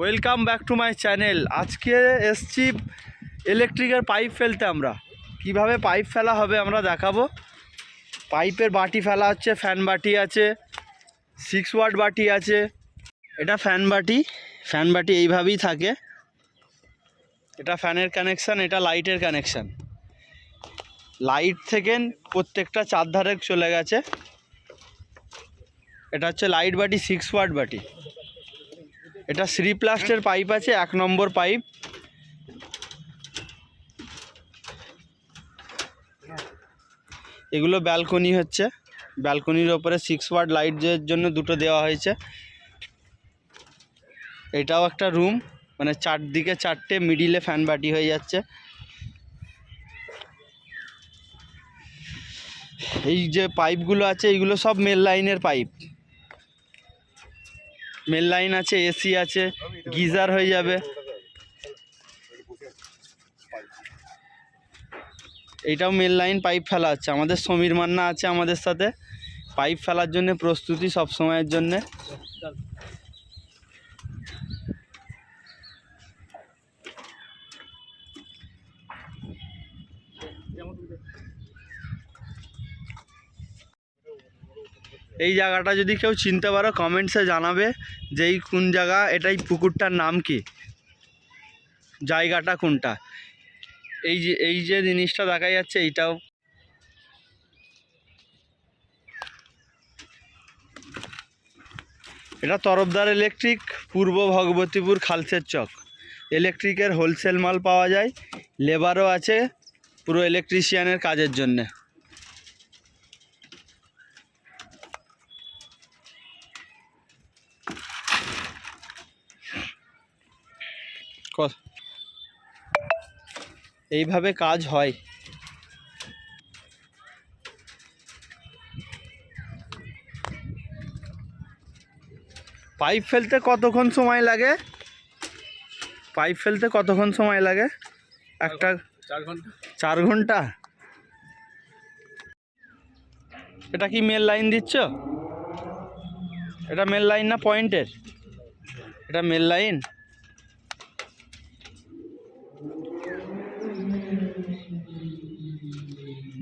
Welcome back to my channel আজকে এসছি ইলেকট্রিকের পাইপ ফেলতে আমরা। কীভাবে পাইপ ফেলা হবে আমরা দেখাবো। পাইপের বাটি ফেলা হচ্ছে ফ্যান বাটি আছে সিক্স ওয়াট বাটি আছে। এটা ফ্যান বাটি। ফ্যান বাটি এইভাবেই থাকে। এটা ফ্যানের কানেকশান এটা লাইটের কানেকশান লাইট থেকে প্রত্যেকটা চারধারে চলে গেছে। এটা হচ্ছে লাইট বাটি সিক্স ওয়াট বাটি। এটা শ্রী প্লাস্টের পাইপ আছে, এক নম্বর পাইপ। এগুলো ব্যালকনি হচ্ছে। ব্যালকনির ওপরে সিক্স ওয়াট লাইটের জন্য দুটো দেওয়া হয়েছে। এটাও একটা রুম মানে চারদিকে চারটে মিডিলে ফ্যান বাটি হয়ে যাচ্ছে। এই যে পাইপগুলো আছে এইগুলো সব মেল লাইনের পাইপ মেল লাইন আছে, এসি আছে, গিজার হয়ে যাবে। এটাও মেল লাইন, পাইপ ফেলা আছে। আমাদের সমীর মান্না আছে আমাদের সাথে। পাইপ ফেলার জন্য প্রস্তুতি সব সময়ের জন্যে। এই জায়গাটা যদি কেউ চিনতে পারো কমেন্টসে জানাবে যে এই কোন জায়গা, এটাই পুকুরটার নাম কি? জায়গাটা কোনটা? এই যে এই যে জিনিসটা দেখা যাচ্ছে, এইটাও এটা তরফদার ইলেকট্রিক পূর্ব ভগবতীপুর খালসের চক। ইলেকট্রিকের হোলসেল মাল পাওয়া যায় লেবারও আছে, পুরো ইলেকট্রিশিয়ানের কাজের জন্যে। এইভাবে কাজ হয়। পাইপ ফেলতে কতক্ষণ সময় লাগে? পাইপ ফেলতে কতক্ষণ সময় লাগে? একটা চার ঘণ্টা। এটা কি মেল লাইন দিচ্ছ? এটা মেল লাইন না পয়েন্টের এটা মেল লাইন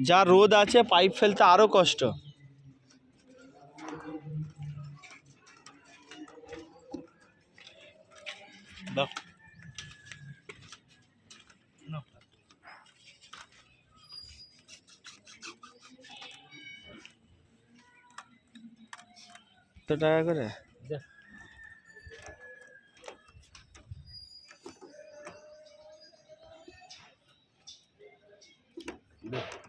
যা রোদ আছে পাইপ ফেলতে আরও কষ্ট দাও কত টাকা করে যা। Bye.